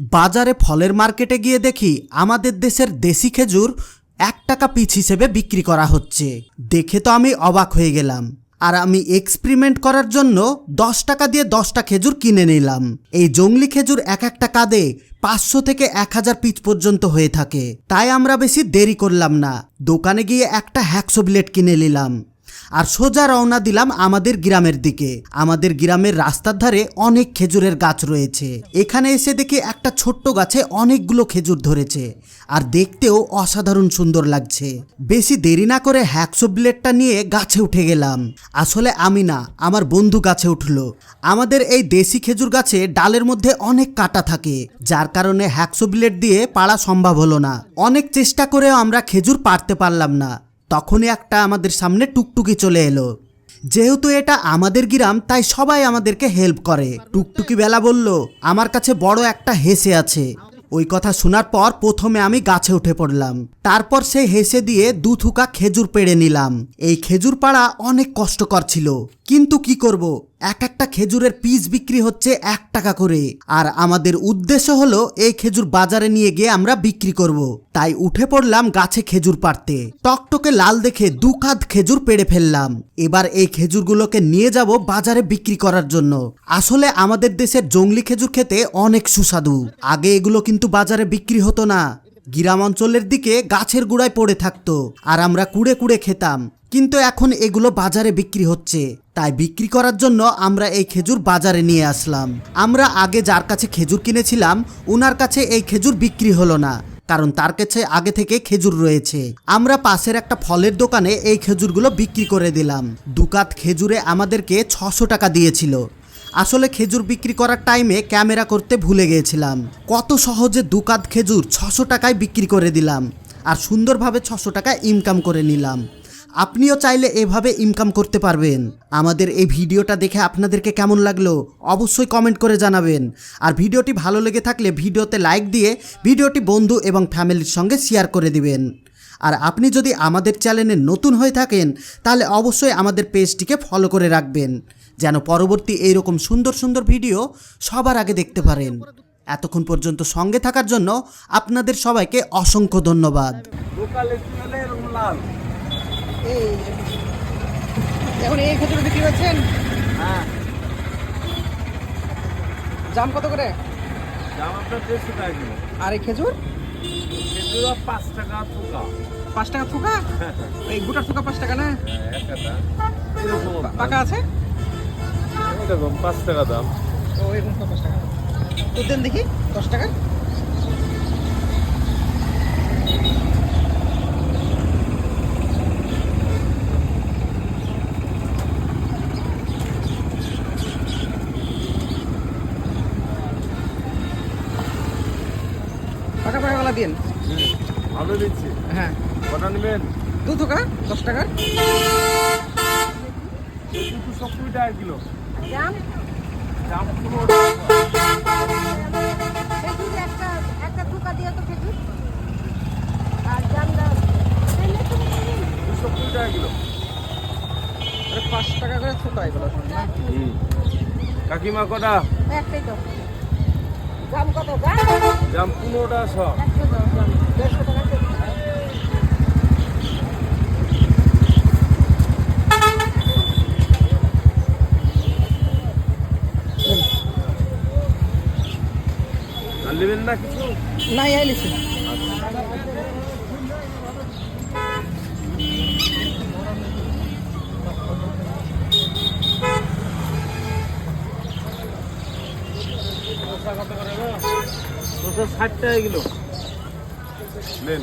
বাজারে ফলের মার্কেটে গিয়ে দেখি আমাদের দেশের দেশি খেজুর এক টাকা পিস হিসেবে বিক্রি করা হচ্ছে। দেখে তো আমি অবাক হয়ে গেলাম। আর আমি এক্সপেরিমেন্ট করার জন্য দশ টাকা দিয়ে দশটা খেজুর কিনে নিলাম। এই জংলি খেজুর এক একটা কাঁদে পাঁচশো থেকে এক হাজার পিচ পর্যন্ত হয়ে থাকে। তাই আমরা বেশি দেরি করলাম না। দোকানে গিয়ে একটা হ্যাকসো বিলেট কিনে নিলাম। আর সোজা রওনা দিলাম আমাদের গ্রামের দিকে। আমাদের গ্রামের রাস্তার ধারে অনেক খেজুরের গাছ রয়েছে। এখানে এসে দেখি একটা ছোট্ট গাছে অনেকগুলো খেজুর ধরেছে। আর দেখতেও অসাধারণ সুন্দর লাগছে। বেশি দেরি না করে হ্যাকসো ব্লেডটা নিয়ে গাছে উঠে গেলাম। আসলে আমি না, আমার বন্ধু গাছে উঠল। আমাদের এই দেশি খেজুর গাছে ডালের মধ্যে অনেক কাটা থাকে, যার কারণে হ্যাকসো ব্লেড দিয়ে পাড়া সম্ভব হলো না। অনেক চেষ্টা করেও আমরা খেজুর পারতে পারলাম না। তখনই একটা আমাদের সামনে টুকটুকি চলে এলো। যেহেতু এটা আমাদের গ্রাম, তাই সবাই আমাদেরকে হেল্প করে। টুকটুকি বেলা বলল, আমার কাছে বড় একটা হেসে আছে। ওই কথা শোনার পর প্রথমে আমি গাছে উঠে পড়লাম। তারপর সেই হেসে দিয়ে দু থুকা খেজুর পেড়ে নিলাম। এই খেজুর পাড়া অনেক কষ্টকর ছিল। কিন্তু কি করব? এক একটা খেজুরের পিস বিক্রি হচ্ছে এক টাকা করে। আর আমাদের উদ্দেশ্য হলো এই খেজুর বাজারে নিয়ে গিয়ে আমরা বিক্রি করব। তাই উঠে পড়লাম গাছে খেজুর পাড়তে। টকটকে লাল দেখে দু কাঁধ খেজুর পেড়ে ফেললাম। এবার এই খেজুরগুলোকে নিয়ে যাব বাজারে বিক্রি করার জন্য। আসলে আমাদের দেশের জংলি খেজুর খেতে অনেক সুস্বাদু। আগে এগুলো কিন্তু বাজারে বিক্রি হতো না। গ্রাম অঞ্চলের দিকে গাছের গুড়ায় পড়ে থাকতো। আর আমরা কুড়ে কুড়ে খেতাম। কিন্তু এখন এগুলো বাজারে বিক্রি হচ্ছে। তাই বিক্রি করার জন্য আমরা এই খেজুর বাজারে নিয়ে আসলাম। আমরা আগে যার কাছে খেজুর কিনেছিলাম ওনার কাছে এই খেজুর বিক্রি হলো না, কারণ তার কাছে আগে থেকে খেজুর রয়েছে। আমরা পাশের একটা ফলের দোকানে এই খেজুরগুলো বিক্রি করে দিলাম। দুকাত খেজুরে আমাদেরকে ছশো টাকা দিয়েছিল। আসলে খেজুর বিক্রি করার টাইমে ক্যামেরা করতে ভুলে গিয়েছিলাম। কত সহজে দুকাত খেজুর ছশো টাকায় বিক্রি করে দিলাম, আর সুন্দরভাবে ছশো টাকা ইনকাম করে নিলাম। আপনিও চাইলে এভাবে ইনকাম করতে পারবেন। আমাদের এই ভিডিওটা দেখে আপনাদেরকে কেমন লাগল অবশ্যই কমেন্ট করে জানাবেন। আর ভিডিওটি ভালো লেগে থাকলে ভিডিওতে লাইক দিয়ে ভিডিওটি বন্ধু এবং ফ্যামিলির সঙ্গে শেয়ার করে দিবেন। আর আপনি যদি আমাদের চ্যানেলে নতুন হয়ে থাকেন, তাহলে অবশ্যই আমাদের পেজটিকে ফলো করে রাখবেন। যেন পরবর্তী এইরকম সুন্দর সুন্দর ভিডিও সবার আগে দেখতে পারেন। এতক্ষণ পর্যন্ত সঙ্গে থাকার জন্য আপনাদের সবাইকে অসংখ্য ধন্যবাদ। এই। এখন এই খেজুর বিক্রি করছেন? হ্যাঁ। জাম কত করে? দাম আপনার দেড়শো টাকা কিলো। আর এই খেজুর? খেজুর পাঁচ টাকা থোকা। পাঁচ টাকা থোকা? এই গোটার থোকা পাঁচ টাকা না? হ্যাঁ পাকা আছে? এরকম পাঁচ টাকা দাম। ও এরকম পাঁচ টাকা। তো দেন দেখি দশ টাকা। পাকা দিন ভালো দিচ্ছি। হ্যাঁ। কটা নেবেন? দু থোকা দশ টাকা। দুশো সত্তর টাকা কিলো। জাম। দাম খেজুর একটা একটা থোকা দিয়ে তো খেজুর আর জামটা এনে দুশো কুড়ি টাকা কিলো। আরে পাঁচ টাকা করে থোকা এগুলো। সব কাকিমা কটা? একটাই তো। জাম কত দাম? পনেরো টাকা শ দেড়শো টাকা নেবেন না কিছু? না এই লিখছি দুশো ষাট টাকা কিলো। নেন।